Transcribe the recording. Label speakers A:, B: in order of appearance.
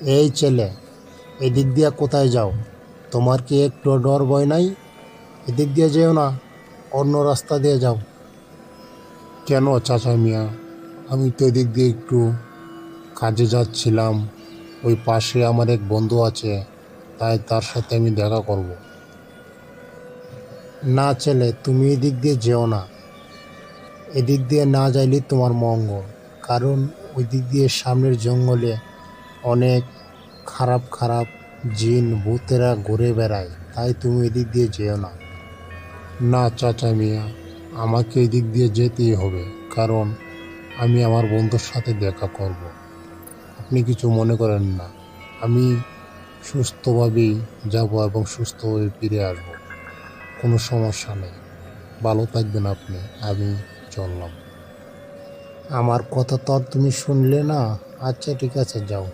A: এই ছেলে, এদিক দিয়ে কোথায় যাও? তোমার কি একটু ডর ভয় নাই? এদিক দিয়ে যেও না, অন্য রাস্তা দিয়ে যাও। কেন চাচা মিয়া? আমি তো এদিক দিয়ে একটু কাজে যাচ্ছিলাম। ওই পাশে আমার এক বন্ধু আছে, তাই তার সাথে আমি দেখা করব। না ছেলে, তুমি এদিক দিয়ে যেও না। এদিক দিয়ে না যাইলে তোমার মঙ্গল, কারণ ওই দিক দিয়ে সামনের জঙ্গলে অনেক খারাপ খারাপ জিন ভূতেরা ঘুরে বেড়ায়। তাই তুমি এদিক দিয়ে যেও না। না, চাচা মিয়া, আমাকে এদিক দিয়ে যেতেই হবে, কারণ আমি আমার বন্ধুর সাথে দেখা করব। আপনি কিছু মনে করেন না। আমি সুস্থভাবেই যাব এবং সুস্থভাবে ফিরে আসব। কোনো সমস্যা নেই। ভালো থাকবেন আপনি। আমি চললাম। আমার কথা তো আর তুমি শুনলে না। আচ্ছা ঠিক আছে, যাও।